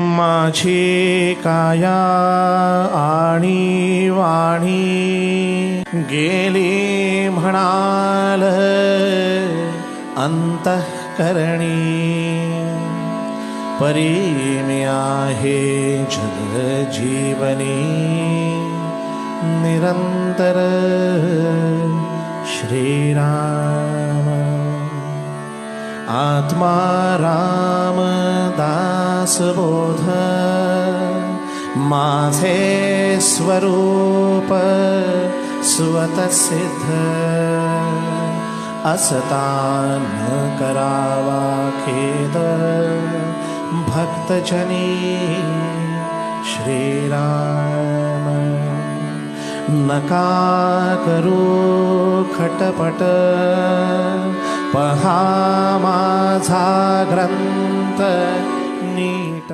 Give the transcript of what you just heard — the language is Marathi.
माझी काया परी मी आहे जग जीवनी. निरंतर श्रीराम. आत्मा रामदास सुबोध माझे स्वरूप स्वतसिद्ध असता न करावा खेद भक्तजनी श्रीराम। नका करू खटपट पहा माझा ग्रंथ ನೀಟ